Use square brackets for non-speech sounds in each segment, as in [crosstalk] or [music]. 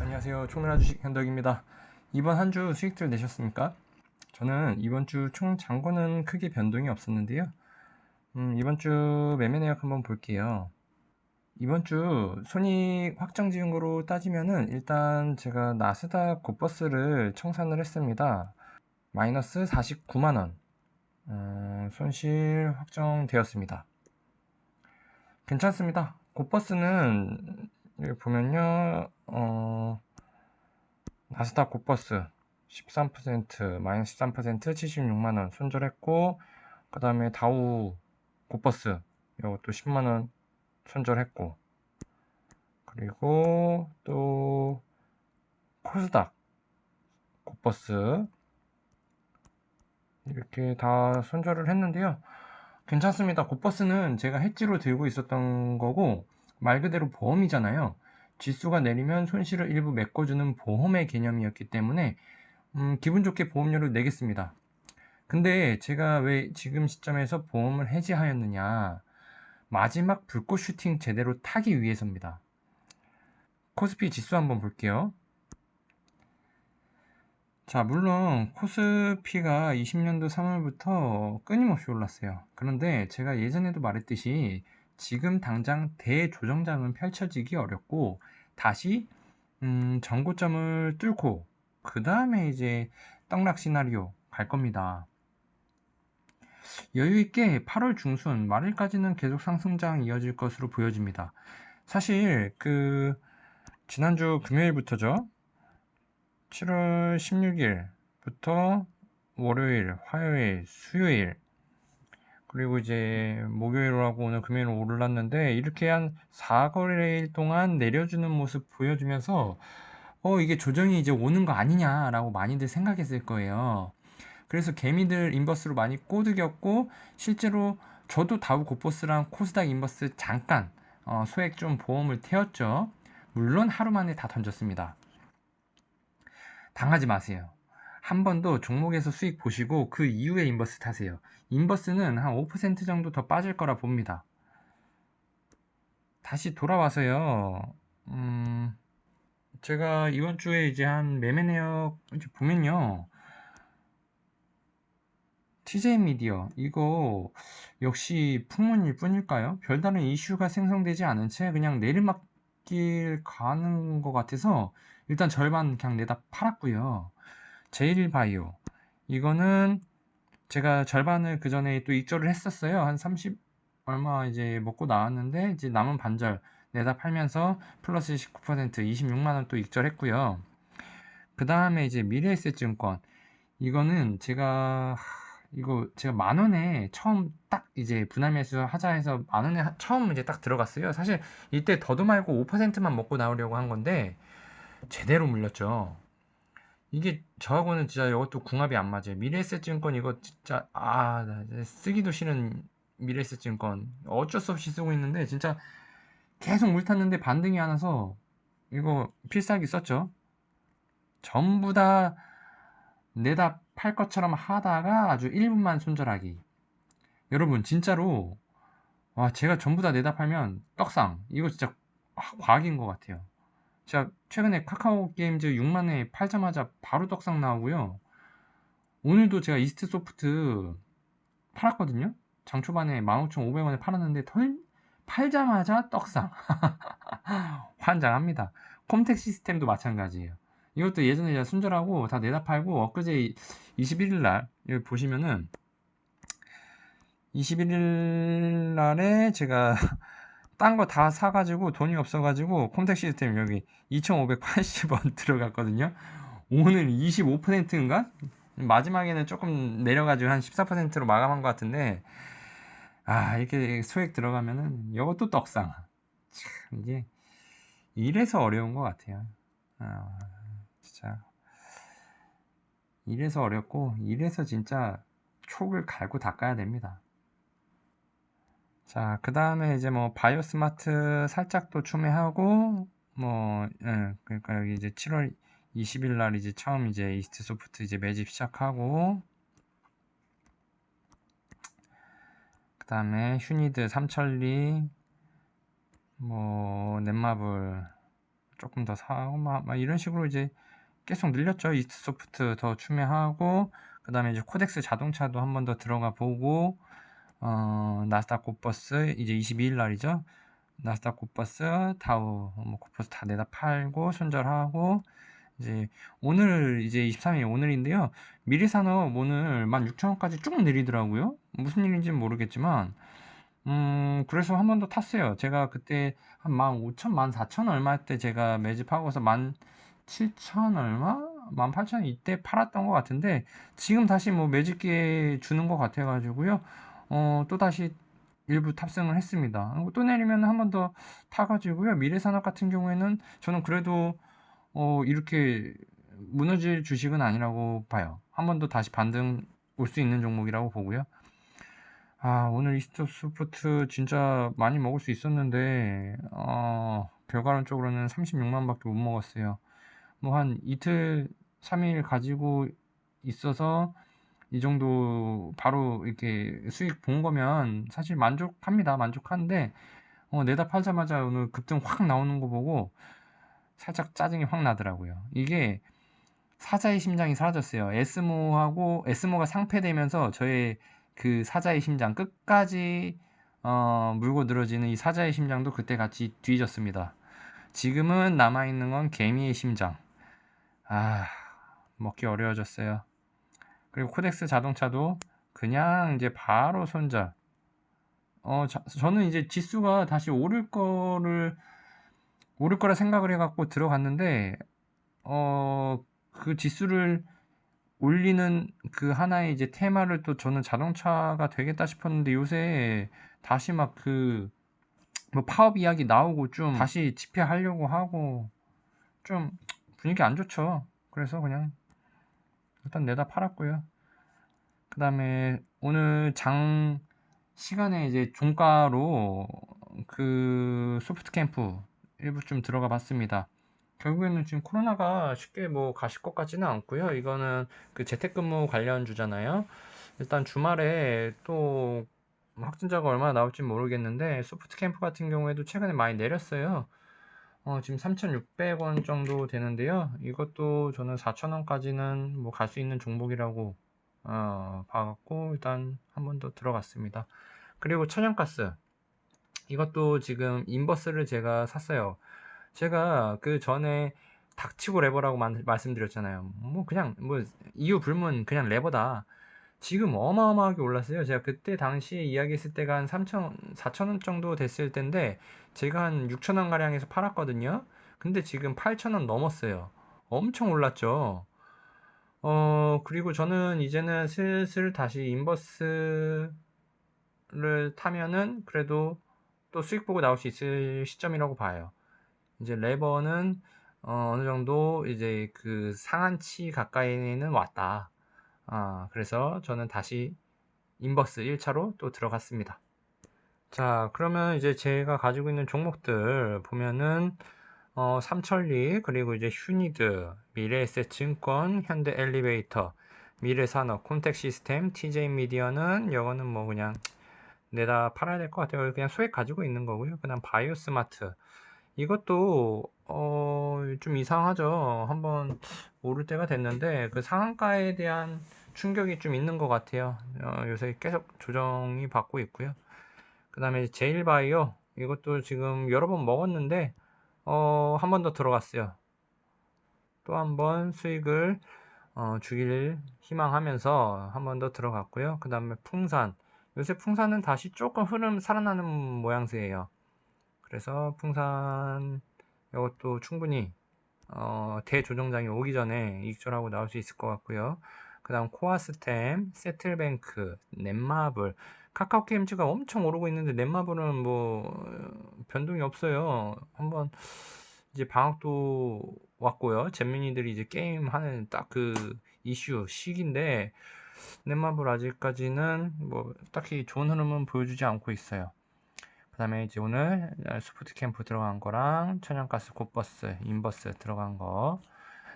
안녕하세요. 총나라 주식 현덕입니다. 이번 한 주 수익들 내셨습니까? 저는 이번 주총 잔고는 크게 변동이 없었는데요. 음, 이번 주 매매 내역 한번 볼게요. 이번 주 손익 확정 지은 거로 따지면은 일단 제가 나스닥 고버스를 청산을 했습니다. 마이너스 49만 원. 음, 손실 확정되었습니다. 괜찮습니다. 고버스는 여기 보면요, 어, 나스닥 고버스 13% 마이너스 13% 76만 원 손절했고, 그 다음에 다우 고버스 이것도 10만 원 손절했고, 그리고 또 코스닥 고버스 이렇게 다 손절을 했는데요. 괜찮습니다. 고버스는 제가 해지로 들고 있었던 거고, 말 그대로 보험이잖아요. 지수가 내리면 손실을 일부 메꿔주는 보험의 개념이었기 때문에 음, 기분 좋게 보험료를 내겠습니다. 근데 제가 왜 지금 시점에서 보험을 해지하였느냐 마지막 불꽃 슈팅 제대로 타기 위해서입니다. 코스피 지수 한번 볼게요. 자, 물론 코스피가 20년도 3월부터 끊임없이 올랐어요. 그런데 제가 예전에도 말했듯이 지금 당장 대조정장은 펼쳐지기 어렵고 다시 음, 전고점을 뚫고 그 다음에 이제 떡락 시나리오 갈 겁니다. 여유 있게 8월 중순 말일까지는 계속 상승장 이어질 것으로 보여집니다. 사실 그 지난주 금요일부터죠. 7월 16일부터 월요일, 화요일, 수요일 그리고 이제 목요일하고 오늘 금요일 오르났는데 이렇게 한 4거래일 동안 내려주는 모습 보여주면서 어 이게 조정이 이제 오는 거 아니냐라고 많이들 생각했을 거예요. 그래서 개미들 인버스로 많이 꼬드겼고 실제로 저도 다우 고포스랑 코스닥 인버스 잠깐 어, 소액 좀 보험을 태웠죠. 물론 하루 만에 다 던졌습니다. 당하지 마세요. 한 번 더 종목에서 수익 보시고 그 이후에 인버스 타세요. 인버스는 한 5% 정도 더 빠질 거라 봅니다. 다시 돌아와서요. 음, 제가 이번 주에 이제 한 매매 내역 이제 보면요. TJ 미디어 이거 역시 풍문일 뿐일까요? 별다른 이슈가 생성되지 않은 채 그냥 내리막길 가는 것 같아서 일단 절반 그냥 내다 팔았고요. 제일바이오 이거는 제가 절반을 그 전에 또 익절을 했었어요. 한 30 얼마 이제 먹고 나왔는데 이제 남은 반절 내다 팔면서 플러스 19% 26만 원또 익절했고요. 그 다음에 이제 미래에셋증권 이거는 제가 이거 제가 만 원에 처음 딱 이제 분할 매수 하자 해서 만 원에 처음 이제 딱 들어갔어요. 사실 이때 더도 말고 5%만 먹고 나오려고 한 건데 제대로 물렸죠. 이게 저하고는 진짜 이것도 궁합이 안 맞아요. 미래에셋증권 이거 진짜 아 쓰기도 싫은 미래에셋증권 어쩔 수 없이 쓰고 있는데 진짜 계속 물 탔는데 반등이 안 와서 이거 필살기 썼죠. 전부 다 내다 팔 것처럼 하다가 아주 1분만 손절하기. 여러분 진짜로 와 제가 전부 다 내다 팔면 떡상 이거 진짜 과학인 것 같아요. 제가 최근에 카카오 게임즈 6만에 팔자마자 바로 떡상 나오고요. 오늘도 제가 이스트 소프트 팔았거든요. 장 초반에 15,500원에 팔았는데 털, 팔자마자 떡상. [laughs] 환장합니다. 콤텍 시스템도 마찬가지예요. 이것도 예전에 제가 순절하고 다 내다 팔고 엊그제 21일 날 여기 보시면은 21일 날에 제가 딴 거 다 사가지고 돈이 없어가지고 콤택 시스템 여기 2,580원 [laughs] 들어갔거든요. 오늘 25%인가? 마지막에는 조금 내려가지고 한 14%로 마감한 것 같은데, 아, 이렇게 소액 들어가면은 이것도 떡상. 참, 이게, 이래서 어려운 것 같아요. 아, 진짜. 이래서 어렵고, 이래서 진짜 촉을 갈고 닦아야 됩니다. 자, 그 다음에 이제 뭐 바이오 스마트 살짝 또 추매하고 뭐 예, 그러니까 여기 이제 7월 20일 날 이제 처음 이제 이스트 소프트 이제 매집 시작하고 그 다음에 휴니드 삼천리 뭐 넷마블 조금 더 사고 막, 막 이런 식으로 이제 계속 늘렸죠. 이스트 소프트 더 추매하고 그 다음에 이제 코덱스 자동차도 한 번 더 들어가 보고 어, 나스닥 고버스 이제 22일 날이죠. 나스닥 고버스 다우 뭐 고버스 다 내다 팔고 손절하고 이제 오늘 이제 23일 오늘인데요. 미래산업 오늘 16,000원까지 쭉 내리더라고요. 무슨 일인지는 모르겠지만 음 그래서 한 번 더 탔어요. 제가 그때 한 15,000, 14,000 얼마 때 제가 매집하고서 17,000 얼마? 18,000 이때 팔았던 것 같은데 지금 다시 뭐 매집기에 주는 것 같아 가지고요. 어 또다시 일부 탑승을 했습니다. 또 내리면 한 번 더 타 가지고요. 미래산업 같은 경우에는 저는 그래도 어 이렇게 무너질 주식은 아니라고 봐요. 한 번 더 다시 반등 올 수 있는 종목이라고 보고요. 아 오늘 이스트 소프트 진짜 많이 먹을 수 있었는데 어 결과론적으로는 36만 밖에 못 먹었어요. 뭐 한 이틀 3일 가지고 있어서 이 정도 바로 이렇게 수익 본 거면 사실 만족합니다. 만족하는데 어 내다 팔자마자 오늘 급등 확 나오는 거 보고 살짝 짜증이 확 나더라고요. 이게 사자의 심장이 사라졌어요. 에스모하고 에스모가 상패되면서 저의 그 사자의 심장 끝까지 어, 물고 늘어지는 이 사자의 심장도 그때 같이 뒤졌습니다. 지금은 남아 있는 건 개미의 심장. 아, 먹기 어려워졌어요. 그리고 코덱스 자동차도 그냥 이제 바로 손절. 어, 자, 저는 이제 지수가 다시 오를 거를 오를 거라 생각을 해갖고 들어갔는데 어 그 지수를 올리는 그 하나의 이제 테마를 또 저는 자동차가 되겠다 싶었는데 요새 다시 막 그 뭐 파업 이야기 나오고 좀 다시 집회하려고 하고 좀 분위기 안 좋죠. 그래서 그냥 일단 내다 팔았고요. 그 다음에 오늘 장 시간에 이제 종가로 그 소프트 캠프 일부 좀 들어가 봤습니다. 결국에는 지금 코로나가 쉽게 뭐 가실 것 같지는 않고요. 이거는 그 재택근무 관련 주잖아요. 일단 주말에 또 확진자가 얼마나 나올지 모르겠는데 소프트 캠프 같은 경우에도 최근에 많이 내렸어요. 어, 지금 3,600원 정도 되는데요. 이것도 저는 4,000원까지는 뭐 갈 수 있는 종목이라고 어, 봐갖고 일단 한 번 더 들어갔습니다. 그리고 천연가스 이것도 지금 인버스를 제가 샀어요. 제가 그 전에 닥치고 레버라고 말씀드렸잖아요. 뭐 그냥 뭐 이유 불문 그냥 레버다. 지금 어마어마하게 올랐어요. 제가 그때 당시에 이야기했을 때가 한 3천, 4천 원 정도 됐을 텐데 제가 한 6천 원 가량에서 팔았거든요. 근데 지금 8천 원 넘었어요. 엄청 올랐죠. 어, 그리고 저는 이제는 슬슬 다시 인버스를 타면은 그래도 또 수익 보고 나올 수 있을 시점이라고 봐요. 이제 레버는 어, 느 정도 이제 그 상한치 가까이는 왔다. 아, 그래서 저는 다시 인버스 1차로 또 들어갔습니다. 자, 그러면 이제 제가 가지고 있는 종목들 보면은 어, 삼천리 그리고 이제 휴니드, 미래에셋증권, 현대 엘리베이터, 미래산업, 콘택 시스템, TJ 미디어는 이거는 뭐 그냥 내다 팔아야 될 것 같아요. 그냥 소액 가지고 있는 거고요. 그다음 바이오 스마트 이것도 어, 좀 이상하죠. 한번 오를 때가 됐는데 그 상한가에 대한 충격이 좀 있는 것 같아요. 어, 요새 계속 조정이 받고 있고요. 그 다음에 제일바이오 이것도 지금 여러 번 먹었는데 어, 한 번 더 들어갔어요. 또 한 번 수익을 어, 주기를 희망하면서 한 번 더 들어갔고요. 그 다음에 풍산 요새 풍산은 다시 조금 흐름 살아나는 모양새예요. 그래서 풍산 이것도 충분히 어, 대조정장이 오기 전에 익절하고 나올 수 있을 것 같고요. 그 다음 코아스템, 세틀뱅크, 넷마블 카카오 게임즈가 엄청 오르고 있는데 넷마블은 뭐 변동이 없어요. 한번 이제 방학도 왔고요. 잼민이들이 이제 게임 하는 딱 그 이슈 시기인데 넷마블 아직까지는 뭐 딱히 좋은 흐름은 보여주지 않고 있어요. 그 다음에 이제 오늘 스포트 캠프 들어간 거랑 천연가스 곧버스, 인버스 들어간 거.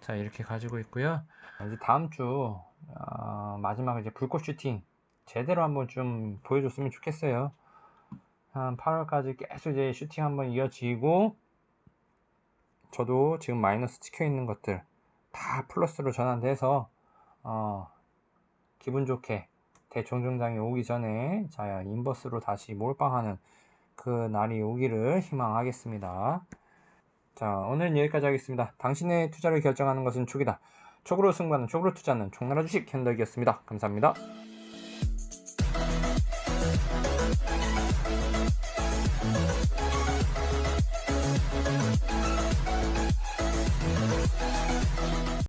자, 이렇게 가지고 있고요. 이제 다음 주, 어, 마지막 이제 불꽃 슈팅 제대로 한번 좀 보여줬으면 좋겠어요. 한 8월까지 계속 이제 슈팅 한번 이어지고, 저도 지금 마이너스 찍혀 있는 것들 다 플러스로 전환돼서 어, 기분 좋게 대총정장이 오기 전에 자 인버스로 다시 몰빵하는 그 날이 오기를 희망하겠습니다. 자 오늘은 여기까지 하겠습니다. 당신의 투자를 결정하는 것은 촉이다. 촉으로 승부하는 촉으로 투자는 총나라 주식 현덕이었습니다. 감사합니다.